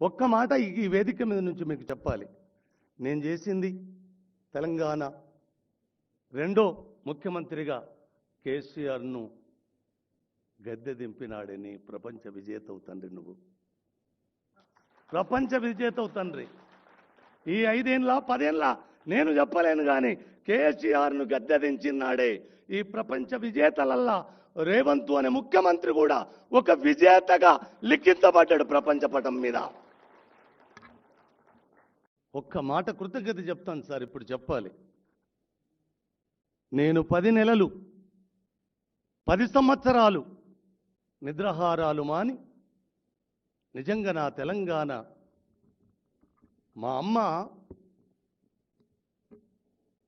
ఒక్క మాట ఈ వేదిక మీద నుంచి మీకు చెప్పాలి. నేను చేసింది తెలంగాణ రెండో ముఖ్యమంత్రిగా కేసీఆర్ను గద్దె దింపినాడని ప్రపంచ విజేతవు తండ్రి నువ్వు. ప్రపంచ విజేతవు తండ్రి. ఈ ఐదేళ్ళ పదేళ్ళ నేను చెప్పలేను కానీ కేసీఆర్ను గద్దె దించినాడే ఈ ప్రపంచ విజేతలల్లా రేవంతు అనే ముఖ్యమంత్రి కూడా ఒక విజేతగా లిఖించబడ్డాడు ప్రపంచ పటం మీద. ఒక్క మాట కృతజ్ఞత చెప్తాను సార్ ఇప్పుడు చెప్పాలి. నేను పది నెలలు పది సంవత్సరాలు నిద్రాహారాలు మాని నిజంగా నా తెలంగాణ మా అమ్మ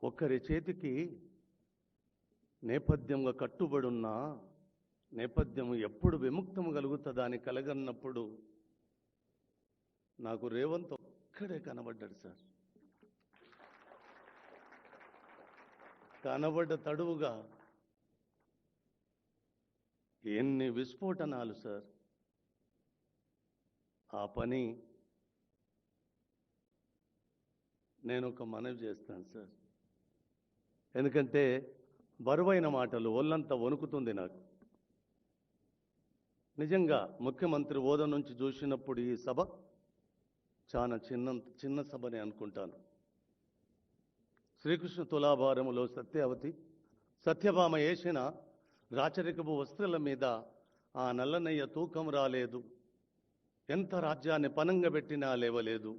ఒక్కరి చేతికి నేపథ్యంగా కట్టుబడున్న నేపథ్యం ఎప్పుడు విముక్తం కలుగుతుందా అని కలగన్నప్పుడు నాకు రేవంత్ ఇక్కడే కనబడ్డాడు సార్. కనబడ్డ తడువుగా ఎన్ని విస్ఫోటనాలు సార్. ఆ పని నేను ఒక మనవి చేస్తాను సార్. ఎందుకంటే బరువైన మాటలు ఒళ్ళంతా వణుకుతుంది నాకు. నిజంగా ముఖ్యమంత్రి హోదా నుంచి చూసినప్పుడు ఈ సభ చాలా చిన్న చిన్న సభని అనుకుంటాను. శ్రీకృష్ణ తులాభారములో సత్యావతి సత్యభామ వేసిన రాచరికపు వస్త్రాల మీద ఆ నల్లనయ్య తూకం రాలేదు. ఎంత రాజ్యాన్ని పనంగా పెట్టినా లేవలేదు.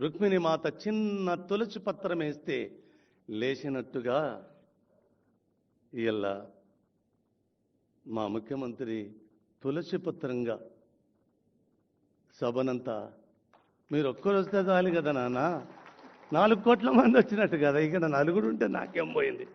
రుక్మిణి మాత చిన్న తులసి పత్రం వేస్తే లేచినట్టుగా ఇలా మా ముఖ్యమంత్రి తులసి పత్రంగా సభనంతా మీరు ఒక్కరు వస్తే చాలు కదా నాన్న. నాలుగు కోట్ల మంది వచ్చినట్టు కదా. ఇక నలుగురు ఉంటే నాకేం పోయింది?